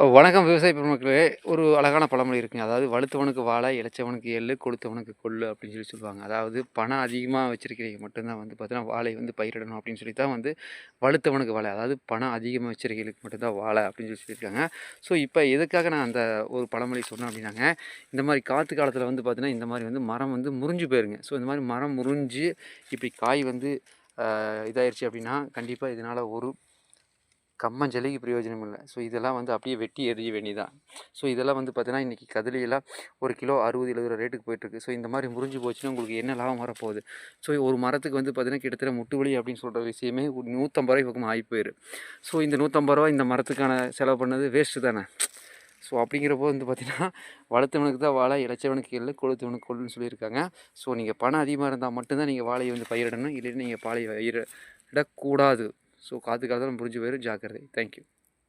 வணக்கம் விவசாய பெருமக்களே. ஒரு அழகான பழமொழி இருக்குங்க. அதாவது வலுத்தவனுக்கு வாழை இளைச்சவனுக்கு எள்ளு கொளுத்தவனுக்கு கொள்ளு அப்படின்னு சொல்லி சொல்லுவாங்க. அதாவது பணம் அதிகமாக வச்சிருக்கிறவங்க மட்டும்தான் வந்து பார்த்தீங்கன்னா வாழை வந்து பயிரிடணும் அப்படின்னு சொல்லி தான் வந்து வலுத்தவனுக்கு வாழை. அதாவது பணம் அதிகமாக வச்சிருக்கிறவங்களுக்கு மட்டும்தான் வாழை அப்படின்னு சொல்லி சொல்லியிருக்காங்க. ஸோ இப்போ எதுக்காக நான் அந்த ஒரு பழமொழி சொன்னேன் அப்படின்னாங்க. இந்த மாதிரி காற்று காலத்தில் வந்து பார்த்தீங்கன்னா இந்த மாதிரி வந்து மரம் வந்து முறிஞ்சு போயிருங்க. ஸோ இந்த மாதிரி மரம் முறிஞ்சு இப்படி காய் வந்து இதாயிருச்சு அப்படின்னா கண்டிப்பாக இதனால் ஒரு கம்மஞ்சலிக்கு பிரயோஜனம் இல்லை. ஸோ இதெல்லாம் வந்து அப்படியே வெட்டி எறிய வேண்டியதான் ஸோ இதெல்லாம் வந்து பார்த்தீங்கன்னா இன்றைக்கி கதிரியெல்லாம் ஒரு கிலோ அறுபது எழுபது ரூபா ரேட்டுக்கு போயிட்டுருக்கு. ஸோ இந்த மாதிரி முறிஞ்சு போச்சுன்னா உங்களுக்கு என்ன லாபம் வரப்போகுது? ஸோ ஒரு மரத்துக்கு வந்து பார்த்தீங்கன்னா கிட்டத்தட்ட முட்டு வலி அப்படின்னு சொல்கிற விஷயமே நூற்றம்பது ரூபாய் பக்கம் ஆகி போயிரு. ஸோ இந்த நூற்றம்பது ரூபா இந்த மரத்துக்கான செலவு பண்ணது வேஸ்ட்டு தானே? ஸோ அப்படிங்கிறப்போ வந்து பார்த்திங்கன்னா வளர்த்தவனுக்கு தான் வாழை இழைச்சவனுக்கு இல்லை கொளுத்தவனுக்கு கொள்ளுன்னு சொல்லியிருக்காங்க. ஸோ நீங்கள் பணம் அதிகமாக இருந்தால் மட்டும்தான் நீங்கள் வாழையை வந்து பயிரிடணும். இல்லைன்னா நீங்கள் பாலை பயிரிடக்கூடாது ஸோ காற்று காலத்தில் புரிஞ்சு போயிடும் ஜாக்கிரதை. தேங்க்யூ